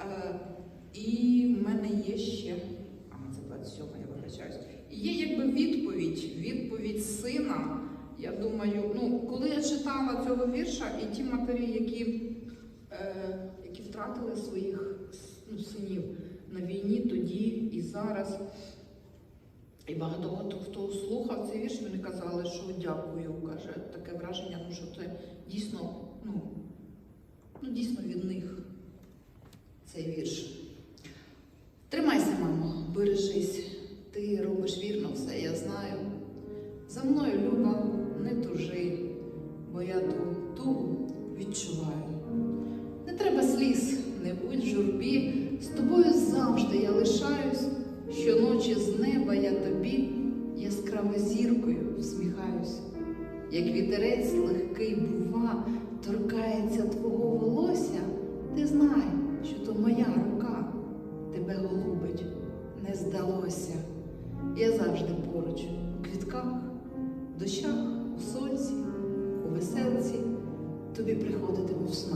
Е, і в мене є ще, а це 27, я вибачаюсь. Є якби відповідь, відповідь сина. Я думаю, ну, коли я читала цього вірша, і ті матері, які, е, які втратили своїх ну, синів на війні тоді і зараз. І багато хто, хто слухав цей вірш, вони казали, що дякую. Каже, таке враження, ну що це дійсно, ну, ну дійсно від них цей вірш. Тримайся, мамо, бережись, ти робиш вірно все, я знаю. За мною, Люба, не тужи, бо я ту тугу відчуваю. Не треба сліз, не будь в журбі, з тобою завжди я лишаюсь. Щоночі з неба я тобі яскраво зіркою всміхаюсь. Як вітерець легкий бува, торкається що то моя рука тебе голубить, не здалося. Я завжди поруч у квітках, в дощах, у сонці, у веселці, тобі приходитиму в снах,